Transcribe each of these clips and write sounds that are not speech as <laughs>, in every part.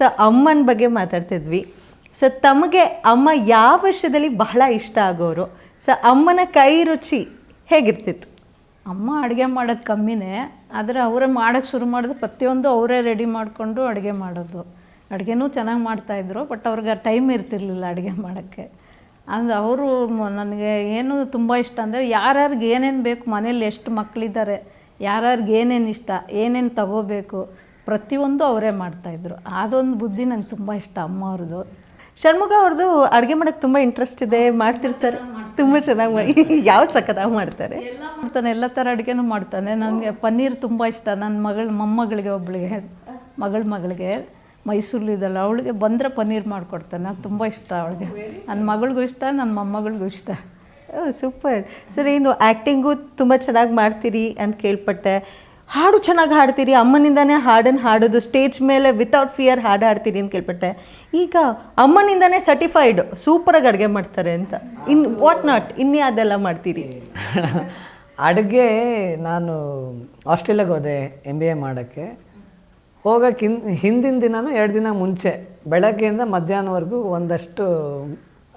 So ಅಮ್ಮನ ಬಗ್ಗೆ ಮಾತಾಡ್ತಿದ್ವಿ. So ತಮಗೆ ಅಮ್ಮ ಯಾವ ವರ್ಷದಲ್ಲಿ ಬಹಳ ಇಷ್ಟ ಆಗೋರು? ಸೊ ಅಮ್ಮನ ಕೈ ರುಚಿ ಹೇಗಿರ್ತಿತ್ತು? ಅಮ್ಮ ಅಡುಗೆ ಮಾಡೋದು ಕಮ್ಮಿನೇ, ಆದರೆ ಅವರೇ ಮಾಡೋಕ್ಕೆ ಶುರು ಮಾಡಿದ್ರೆ ಪ್ರತಿಯೊಂದು ಅವರೇ ರೆಡಿ ಮಾಡಿಕೊಂಡು ಅಡುಗೆ ಮಾಡೋದು. ಅಡುಗೆನೂ ಚೆನ್ನಾಗಿ ಮಾಡ್ತಾಯಿದ್ರು ಬಟ್ ಅವ್ರಿಗೆ ಟೈಮ್ ಇರ್ತಿರ್ಲಿಲ್ಲ ಅಡುಗೆ ಮಾಡೋಕ್ಕೆ. ಅಂದ್ರೆ ಅವರು ನನಗೆ ಏನು ತುಂಬ ಇಷ್ಟ ಅಂದರೆ ಯಾರ್ಯಾರಿಗೆ ಏನೇನು ಬೇಕು ಮನೇಲಿ ಎಷ್ಟು ಮಕ್ಕಳಿದ್ದಾರೆ ಯಾರ್ಯಾರಿಗೆ ಏನೇನು ಇಷ್ಟ, ಏನೇನು ತಗೋಬೇಕು ಪ್ರತಿಯೊಂದು ಅವರೇ ಮಾಡ್ತಾಯಿದ್ರು ಅದೊಂದು ಬುದ್ಧಿ ನಂಗೆ ತುಂಬ ಇಷ್ಟ ಅಮ್ಮ ಅವ್ರದ್ದು. ಷಣ್ಮುಖ ಅವ್ರದ್ದು ಅಡುಗೆ ಮಾಡೋಕ್ಕೆ ತುಂಬ ಇಂಟ್ರೆಸ್ಟ್ ಇದೆ ಮಾಡ್ತಿರ್ತಾರೆ. ತುಂಬ ಚೆನ್ನಾಗಿ ಮಾಡಿ <laughs> ಯಾವ್ದು ಸಖತ್ತಾಗಿ ಮಾಡ್ತಾರೆ? ಎಲ್ಲ ಮಾಡ್ತಾನೆ ಎಲ್ಲ ಥರ ಅಡುಗೆನೂ ಮಾಡ್ತಾನೆ. ನನಗೆ ಪನ್ನೀರ್ ತುಂಬ ಇಷ್ಟ. ನನ್ನ ಮಗಳ ಮೊಮ್ಮಗಳಿಗೆ ಒಬ್ಬಳಿಗೆ ಮಗಳ ಮಗಳಿಗೆ ಮೈಸೂರಲ್ಲಿದ್ದಲ್ಲ ಅವಳಿಗೆ ಬಂದರೆ ಪನ್ನೀರ್ ಮಾಡಿಕೊಡ್ತಾನೆ. ಅದು ತುಂಬ ಇಷ್ಟ ಅವಳಿಗೆ. ನನ್ನ ಮಗಳಿಗೂ ಇಷ್ಟ ನನ್ನ ಮೊಮ್ಮಗಳಿಗೂ ಇಷ್ಟ. ಸೂಪರ್. ಸರ್ ಏನು ಆ್ಯಕ್ಟಿಂಗು ತುಂಬ ಚೆನ್ನಾಗಿ ಮಾಡ್ತೀರಿ ಅಂತ ಕೇಳ್ಪಟ್ಟೆ. ಹಾಡು ಚೆನ್ನಾಗಿ ಹಾಡ್ತೀರಿ ಅಮ್ಮನಿಂದನೇ ಹಾಡನ್ನು ಹಾಡೋದು ಸ್ಟೇಜ್ ಮೇಲೆ ವಿತೌಟ್ ಫಿಯರ್ ಹಾಡು ಹಾಡ್ತೀರಿ ಅಂತ ಕೇಳ್ಪಟ್ಟೆ. ಈಗ ಅಮ್ಮನಿಂದನೇ ಸರ್ಟಿಫೈಡ್ ಸೂಪರಾಗಿ ಅಡುಗೆ ಮಾಡ್ತಾರೆ ಅಂತ. ಇನ್ ವಾಟ್ ನಾಟ್ ಇನ್ನೇ ಅದೆಲ್ಲ ಮಾಡ್ತೀರಿ? <laughs> ಅಡುಗೆ ನಾನು ಆಸ್ಟ್ರೇಲಿಯಾಗೆ ಹೋದೆ ಎಂ ಬಿ ಎ ಮಾಡೋಕ್ಕೆ. ಹೋಗೋಕ್ಕೆ ಹಿನ್ ಹಿಂದಿನ ದಿನನೂ ಎರಡು ದಿನ ಮುಂಚೆ ಬೆಳಗ್ಗೆಯಿಂದ ಮಧ್ಯಾಹ್ನವರೆಗೂ ಒಂದಷ್ಟು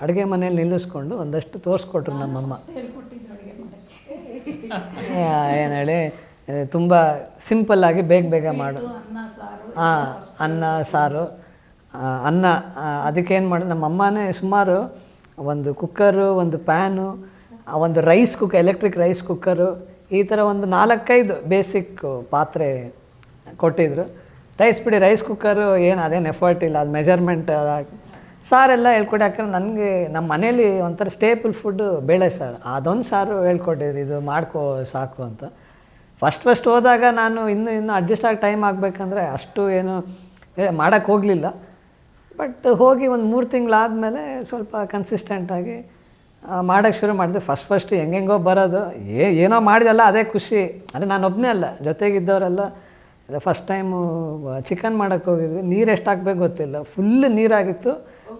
ಅಡುಗೆ ಮನೇಲಿ ನಿಲ್ಲಿಸ್ಕೊಂಡು ಒಂದಷ್ಟು ತೋರಿಸ್ಕೊಟ್ರು ನಮ್ಮಮ್ಮ. ಏನು ಹೇಳಿ ತುಂಬ ಸಿಂಪಲ್ಲಾಗಿ ಬೇಗ ಬೇಗ ಮಾಡು. ಹಾಂ ಅನ್ನ ಸಾರು ಅನ್ನ ಅದಕ್ಕೇನು ಮಾಡಿ ನಮ್ಮ ಅಮ್ಮನೇ ಸುಮಾರು ಒಂದು ಕುಕ್ಕರು ಒಂದು ಪ್ಯಾನು ಒಂದು rice cooker electric rice cooker ಈ ಥರ ಒಂದು ನಾಲ್ಕೈದು ಬೇಸಿಕ್ ಪಾತ್ರೆ ಕೊಟ್ಟಿದ್ರು. ರೈಸ್ ಬಿಡಿ ರೈಸ್ ಕುಕ್ಕರು ಏನು ಅದೇನು ಎಫರ್ಟ್ ಇಲ್ಲ ಅದು ಮೆಜರ್ಮೆಂಟ್ ಸಾರೆಲ್ಲ ಹೇಳ್ಕೊಡಿ ಯಾಕಂದ್ರೆ ನನಗೆ ನಮ್ಮ ಮನೇಲಿ ಒಂಥರ ಸ್ಟೇಪಲ್ ಫುಡ್ಡು ಬೇಳೆ ಸಾರು. ಅದೊಂದು ಸಾರು ಹೇಳ್ಕೊಟ್ಟಿದ್ರು ಇದು ಮಾಡ್ಕೋ ಸಾಕು ಅಂತ. ಫಸ್ಟ್ ಫಸ್ಟ್ ಹೋದಾಗ ನಾನು ಇನ್ನು ಇನ್ನು ಅಡ್ಜಸ್ಟ್ ಆಗಿ ಟೈಮ್ ಆಗಬೇಕಂದ್ರೆ ಅಷ್ಟು ಏನು ಮಾಡೋಕ್ಕೆ ಹೋಗಲಿಲ್ಲ. ಬಟ್ ಹೋಗಿ ಒಂದು ಮೂರು ತಿಂಗಳಾದಮೇಲೆ ಸ್ವಲ್ಪ ಕನ್ಸಿಸ್ಟೆಂಟಾಗಿ ಮಾಡೋಕ್ಕೆ ಶುರು ಮಾಡಿದೆ. ಫಸ್ಟ್ ಫಸ್ಟು ಹೆಂಗೆಂಗೋ ಬರೋದು. ಏ, ಏನೋ ಮಾಡಿದಲ್ಲ ಅದೇ ಖುಷಿ. ಅಂದರೆ ನಾನು ಒಬ್ಬನೇ ಅಲ್ಲ, ಜೊತೆಗಿದ್ದವರೆಲ್ಲ ಫಸ್ಟ್ ಟೈಮು ಚಿಕನ್ ಮಾಡೋಕ್ಕೆ ಹೋಗಿದ್ವಿ. ನೀರು ಎಷ್ಟು ಹಾಕ್ಬೇಕು ಗೊತ್ತಿಲ್ಲ. ಫುಲ್ ನೀರಾಗಿತ್ತು.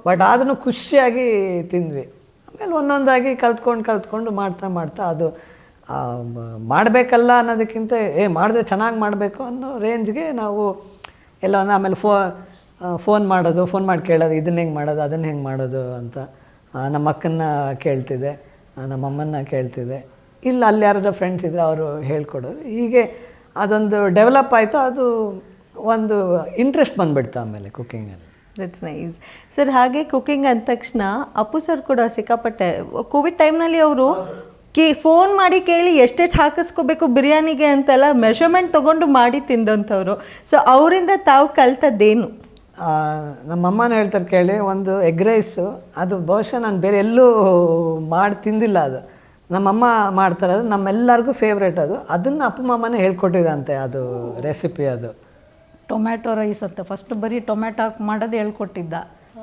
ಬಟ್ ಆದ್ರೂ ಖುಷಿಯಾಗಿ ತಿಂದ್ವಿ. ಆಮೇಲೆ ಒಂದೊಂದಾಗಿ ಕಲ್ತ್ಕೊಂಡು ಕಲ್ತ್ಕೊಂಡು ಮಾಡ್ತಾ ಮಾಡ್ತಾ ಅದು ಮಾಡಬೇಕಲ್ಲ ಅನ್ನೋದಕ್ಕಿಂತ ಏ ಮಾಡಿದ್ರೆ ಚೆನ್ನಾಗಿ ಮಾಡಬೇಕು ಅನ್ನೋ ರೇಂಜ್ಗೆ ನಾವು ಎಲ್ಲ ಒಂದು ಆಮೇಲೆ ಫೋ ಫೋನ್ ಮಾಡೋದು ಫೋನ್ ಮಾಡಿ ಕೇಳೋದು ಇದನ್ನ ಹೆಂಗೆ ಮಾಡೋದು ಅದನ್ನು ಹೆಂಗೆ ಮಾಡೋದು ಅಂತ ನಮ್ಮ ಅಕ್ಕನ್ನ ಕೇಳ್ತಿದ್ದೆ ಆ, ನಮ್ಮ ಅಮ್ಮನ್ನ ಕೇಳ್ತಿದ್ದೆ. ಇಲ್ಲ ಅಲ್ಲಿ ಯಾರಾದ್ರೂ ಫ್ರೆಂಡ್ಸ್ ಇದ್ದರೆ ಅವರು ಹೇಳ್ಕೊಡೋರು. ಹೀಗೆ ಅದೊಂದು ಡೆವಲಪ್ ಆಯಿತು ಅದು ಒಂದು ಇಂಟ್ರೆಸ್ಟ್ ಬಂದುಬಿಡ್ತು ಆಮೇಲೆ ಕುಕ್ಕಿಂಗಲ್ಲಿ ದಟ್ಸ್ ನೈಸ್ ಸರ್ ಹಾಗೆ ಕುಕ್ಕಿಂಗ್ ಅಂದ ತಕ್ಷಣ ಅಪ್ಪು ಸರ್ ಕೂಡ ಸಿಕ್ಕಾಪಟ್ಟೆ ಕೋವಿಡ್ ಟೈಮ್ನಲ್ಲಿ ಅವರು ಕೇ ಫೋನ್ ಮಾಡಿ ಕೇಳಿ ಎಷ್ಟೆಷ್ಟು ಹಾಕಿಸ್ಕೋಬೇಕು ಬಿರಿಯಾನಿಗೆ ಅಂತೆಲ್ಲ ಮೆಷರ್ಮೆಂಟ್ ತೊಗೊಂಡು ಮಾಡಿ ತಿಂದಂಥವ್ರು. ಸೊ ಅವರಿಂದ ತಾವು ಕಲ್ತದ್ದೇನು? ನಮ್ಮಮ್ಮನ ನಮ್ಮ ಅಮ್ಮನ ಹೇಳ್ತಾರೆ ಕೇಳಿ ಒಂದು ಎಗ್ ರೈಸು ಅದು ಬಹುಶಃ ನಾನು ಬೇರೆ ಎಲ್ಲೂ ಮಾಡಿ ತಿಂದಿಲ್ಲ ಅದು. ನಮ್ಮಮ್ಮ ಮಾಡ್ತಾರೆ ಅದು ನಮ್ಮೆಲ್ಲರಿಗೂ ಫೇವ್ರೇಟ್ ಅದು. ಅದನ್ನು ಅಪ್ಪ ಮಮ್ಮನೇ ಹೇಳ್ಕೊಟ್ಟಿದಂತೆ ಅದು ರೆಸಿಪಿ ಅದು. ಟೊಮ್ಯಾಟೊ ರೈಸ್ ಅಂತ ಫಸ್ಟ್ ಬರೀ ಟೊಮ್ಯಾಟೊ ಹಾಕಿ ಮಾಡೋದು ಹೇಳ್ಕೊಟ್ಟಿದ್ದ.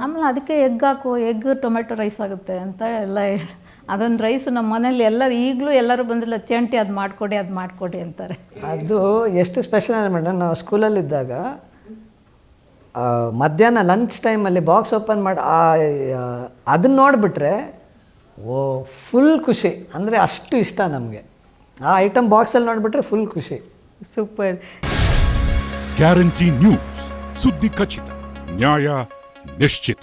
ಆಮೇಲೆ ಅದಕ್ಕೆ ಎಗ್ ಹಾಕು ಎಗ್ ಟೊಮ್ಯಾಟೊ ರೈಸ್ ಆಗುತ್ತೆ ಅಂತ ಎಲ್ಲ ಅದೊಂದು ರೈಸು ನಮ್ಮ ಮನೇಲಿ ಎಲ್ಲರೂ ಈಗಲೂ ಎಲ್ಲರೂ ಬಂದಿಲ್ಲ ಚಂಟಿ ಅದು ಮಾಡಿಕೊಡಿ ಅದು ಮಾಡಿಕೊಡಿ ಅಂತಾರೆ. ಅದು ಎಷ್ಟು ಸ್ಪೆಷಲ್ ಅಂದರೆ ಮೇಡಮ್ ನಾವು ಸ್ಕೂಲಲ್ಲಿದ್ದಾಗ ಆ, ಮಧ್ಯಾಹ್ನ ಲಂಚ್ ಟೈಮಲ್ಲಿ ಬಾಕ್ಸ್ ಓಪನ್ ಮಾಡಿ ಅದನ್ನ ನೋಡಿಬಿಟ್ರೆ ಓ ಫುಲ್ ಖುಷಿ. ಅಂದರೆ ಅಷ್ಟು ಇಷ್ಟ ನಮಗೆ. ಆ ಐಟಮ್ ಬಾಕ್ಸಲ್ಲಿ ನೋಡಿಬಿಟ್ರೆ ಫುಲ್ ಖುಷಿ. ಸೂಪರ್ ಗ್ಯಾರಂಟಿ ನ್ಯೂಸ್ ಸುದ್ದಿ ಖಚಿತ ನ್ಯಾಯ ನಿಶ್ಚಿತ.